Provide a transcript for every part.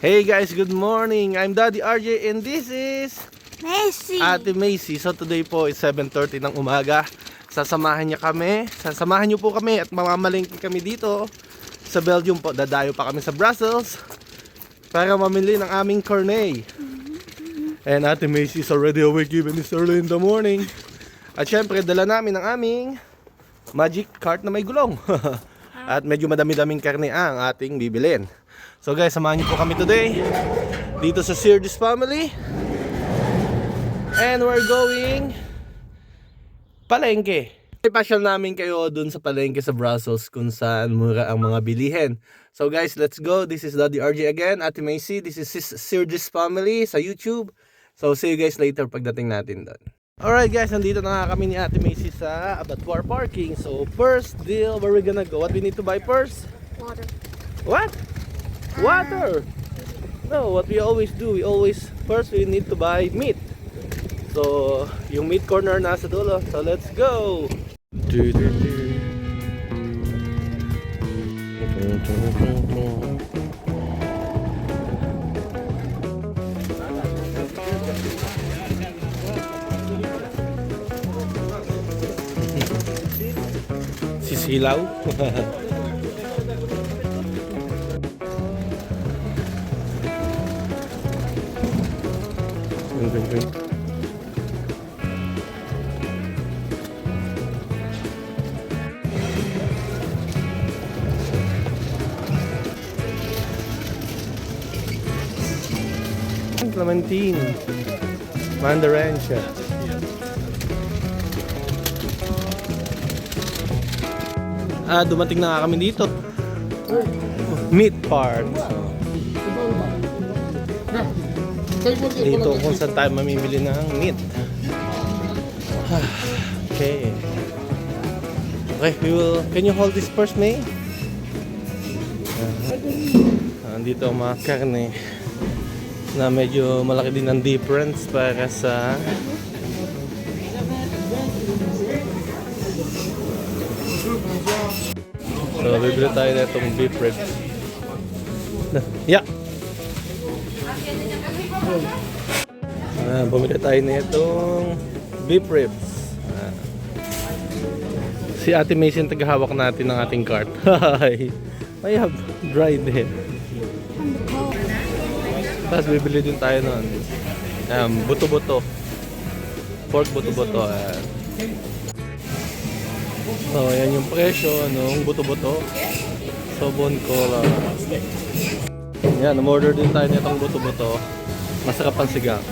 Hey guys, good morning. I'm Daddy RJ and this is Messi. Ate Macy. So today po is 7.30 ng umaga. Sasamahan niya kami. Sasamahan niyo po kami at mamamalingki kami dito sa Belgium po. Dadayo pa kami sa Brussels para mamili ng aming cornet. And Ate Macy is already awake even it's early in the morning. At syempre, dala namin ang aming magic cart na may gulong. At medyo madami-daming karne ang ating bibilin. So guys, samahan niyo po kami today dito sa Sirtis Family. And we're going palengke. Ipasyal namin kayo dun sa palengke sa Brussels kung saan mura ang mga bilihin. So guys, let's go. This is Daddy RJ again. Ate Macy, this is Sirtis Family sa YouTube. So see you guys later pagdating natin doon. Alright guys, nandito na nga kami ni Ate Macy sa Abattoir Parking. So first deal, where we gonna go? What we need to buy first? Water. What? Water. No, what we always do, we always first we need to buy meat. So, yung meat corner nasa dulo. So, let's go. Sisilaw. Clementine. Mandarin siya. Ah, dumating na nga kami dito. Meat part. Dito kung saan tayo mamimili ng meat. okay. Okay, we will... Can you hold this first, May? Uh, andito ang mga karne na medyo malaki din ang difference para sa So, bibili tayo na itong beef ribs. Yeah. Ah, bumili tayo na itong beef ribs. Ah. Si Ate Mason taghahawak natin ng ating cart. Hi. I have dried hair. Tapos bibili din tayo nun. Um, buto-buto. Pork buto-buto. Ayan. So, yan yung presyo nung buto-buto. Sobon cola. Yan, umorder din tayo nitong buto-buto. Masarap ang sigang.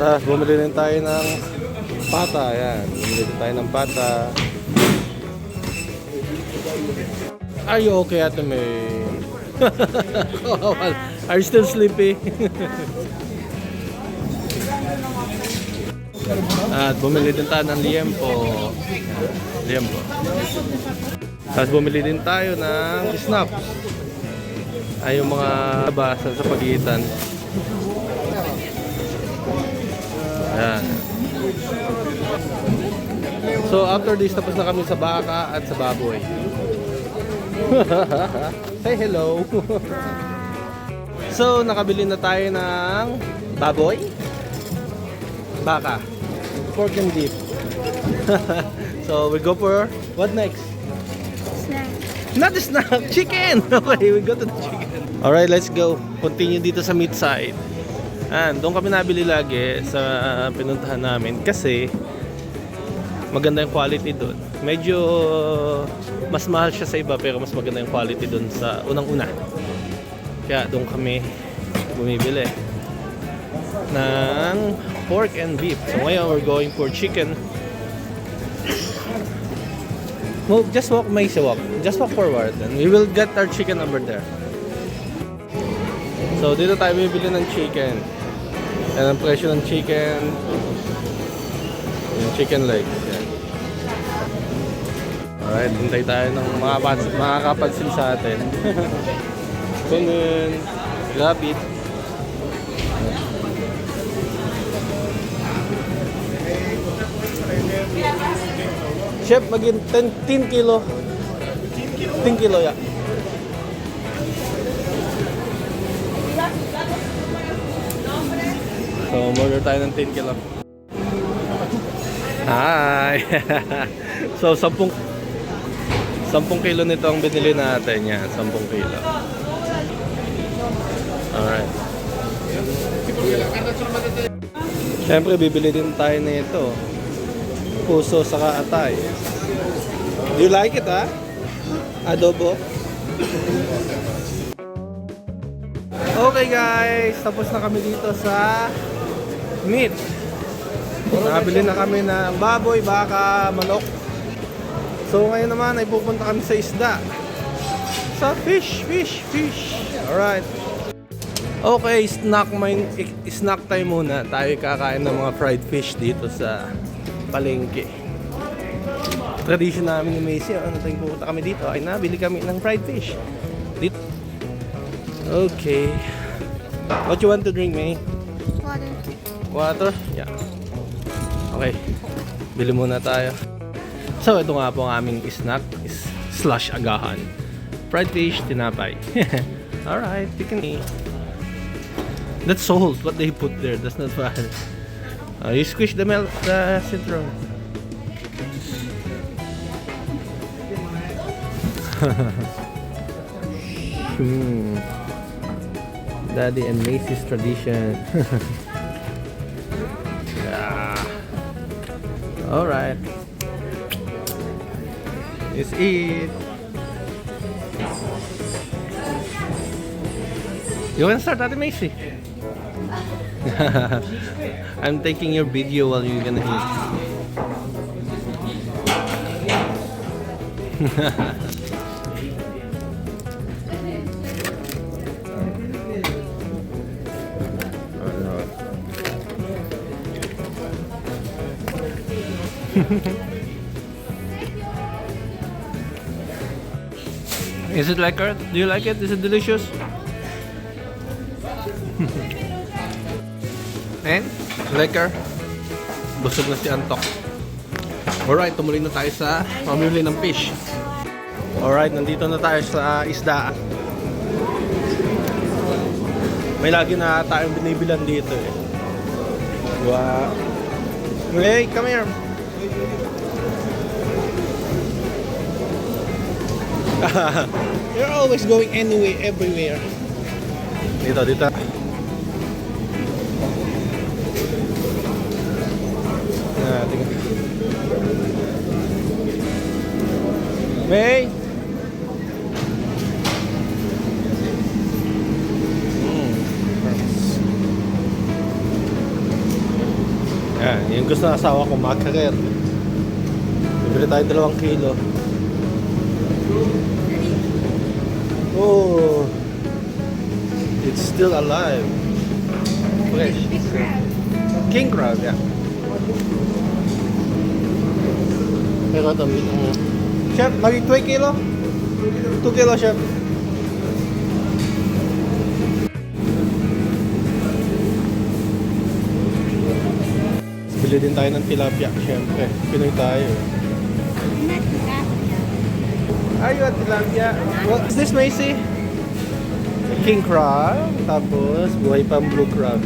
Ah, bumili din tayo ng pata. Yan, bumili din tayo ng pata. Are okay, Ate May? Are you still sleepy? At bumili din tayo ng liempo. Liempo. Tapos bumili din tayo ng snaps. Ay yung mga basa sa pagitan. Ayan. So after this, tapos na kami sa baka at sa baboy. Say hello. so nakabili na tayo ng baboy, baka, pork and beef. so we go for what next? Snack. Not the snack, chicken! Okay, we go to the chicken. Alright, let's go. Continue dito sa meat side. And doon kami nabili lagi sa pinuntahan namin kasi maganda yung quality doon. Medyo mas mahal siya sa iba pero mas maganda yung quality doon sa unang-una. Kaya doon kami bumibili ng pork and beef. So ngayon we're going for chicken. Move, just walk, may walk. Just walk forward and we will get our chicken over there. So dito tayo bibili ng chicken. Yan ang presyo ng chicken. Yung chicken legs. Yan. Alright, hintay tayo ng mga pans- makakapansin sa atin. Ganun. Rabbit. Chef, maging 10, 10 kilo. 10 kilo, yeah. So, order tayo ng 10 kilo. Hi! so, 10 10 kilo nito ang binili natin. Yan, 10 kilo. Alright. Siyempre, bibili din tayo nito. Puso saka atay. Do you like it, ha? Adobo? Okay guys, tapos na kami dito sa meat. Nakabili na kami ng baboy, baka, manok. So ngayon naman ay pupunta kami sa isda. Sa fish, fish, fish. Alright. Okay, snack, main, snack time muna. Tayo kakain ng mga fried fish dito sa palengke. Tradition namin ni Macy, ano tayong pupunta kami dito, ay nabili kami ng fried fish. Dito. Okay. What you want to drink, May? Water. Water? Yeah. Okay. Bili muna tayo. So, ito nga po ang aming snack is slash agahan. Fried fish, tinapay. Alright, you can eat. That's salt, what they put there. That's not bad. Uh, you squish the milk, the citron. Daddy and Macy's tradition. yeah. All right. Let's eat. You want to start at Macy? I'm taking your video while you're gonna eat. Is it like it? Do you like it? Is it delicious? And, liquor. Busog na si Antok. Alright, tumuloy na tayo sa mamili ng fish. Alright, nandito na tayo sa isda. May lagi na tayong binibilan dito eh. Wow. Hey, come here. You're always going anyway, everywhere. Dito, dito. May! Yan, yung gusto ng asawa ko, makarer. Bibili tayo dalawang kilo. Oh, it's still alive. Fresh. King crab, yeah. Pero ito, chef, lagi 2 kilo? 2 kilo, chef. Bili din tayo ng tilapia, syempre. Pinoy tayo. Are you at tilapia? What is this, Macy? King crab, tapos buhay pang blue crab.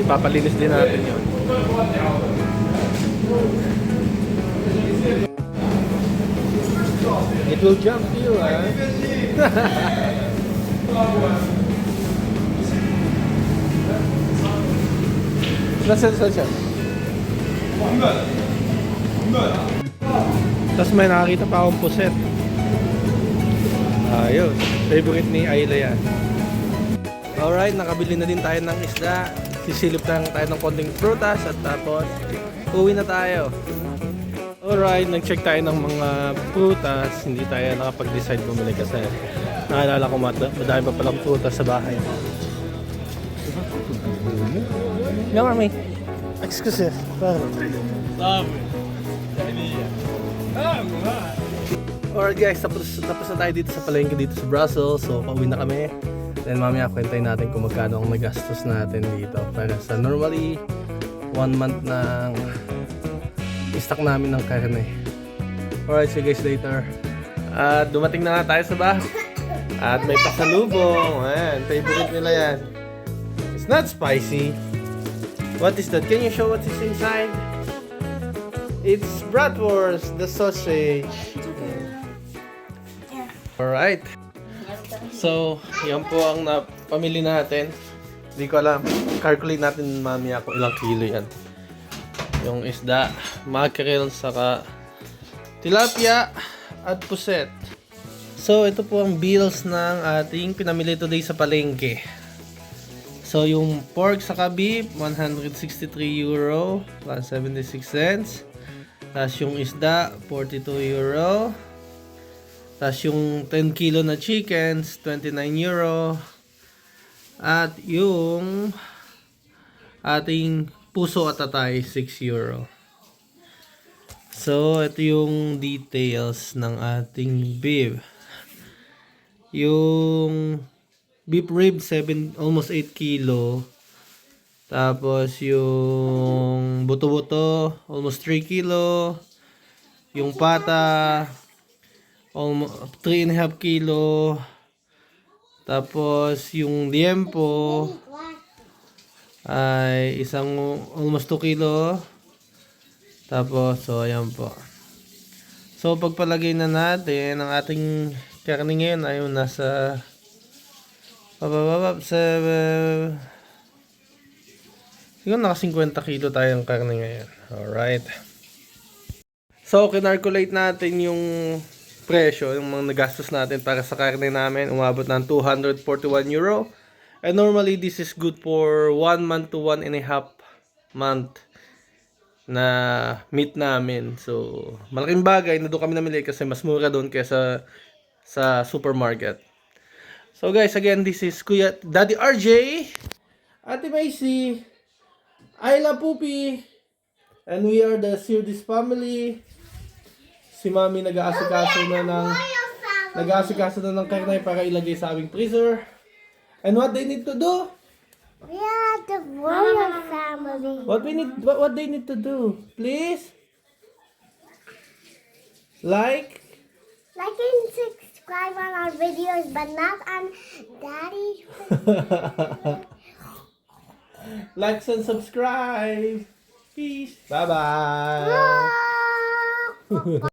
Ipapalinis din natin yun. It will jump to you, ah. Nasaan saan siya? Tapos may nakakita pa akong puset. Ayos. Favorite ni Ayla yan. Alright, nakabili na din tayo ng isda. Sisilip lang tayo ng konting prutas at tapos uwi na tayo. Alright, nag-check tayo ng mga prutas. Hindi tayo nakapag-decide bumili kasi naalala ko madami pa palang prutas sa bahay. Yan mami. Excuse Alright guys, tapos, tapos na tayo dito sa palengke dito sa Brussels. So, pauwi na kami. Then mamaya kwentahin natin kung magkano ang nagastos natin dito. Para sa normally, one month ng stock namin ng karne. Alright, see you guys later. At dumating na nga tayo sa bahay. At may pasalubong. Ayan, favorite nila yan. It's not spicy. What is that? Can you show what is inside? It's bratwurst, the sausage. Alright. So, yan po ang napamili natin. Hindi ko alam. Calculate natin mamaya kung ilang kilo yan. Yung isda, mackerel, saka tilapia at puset. So, ito po ang bills ng ating pinamili today sa palengke. So, yung pork sa beef, 163 euro plus 76 cents. Tapos yung isda, 42 euro. Tapos yung 10 kilo na chickens, 29 euro. At yung ating puso at atay, 6 euro. So, ito yung details ng ating beef. Yung beef rib, 7, almost 8 kilo. Tapos yung buto-buto, almost 3 kilo. Yung pata, almost 3 and a half kilo. Tapos yung liempo ay isang almost 2 kilo. Tapos, so ayan po. So pagpalagay na natin ang ating karne ngayon ay nasa pababab sa Siguro naka 50 kilo tayong karne ngayon. Alright. So, kinalculate natin yung presyo, yung mga nagastos natin para sa karne namin. Umabot ng 241 euro. And normally, this is good for 1 month to 1 and a half month na meat namin. So, malaking bagay na doon kami namili kasi mas mura doon kaysa sa supermarket. So guys, again, this is Kuya Daddy RJ, Ate Macy, Ayla Pupi, and we are the Sirdis family. Si Mami nag-aasikaso na ng nag-aasikaso na ng karne para ilagay sa aming freezer. And what they need to do? We are the royal family. What we need what, what they need to do? Please? Like Like and subscribe on our videos, but not on Daddy's. like and subscribe. Peace. Bye-bye. Ah!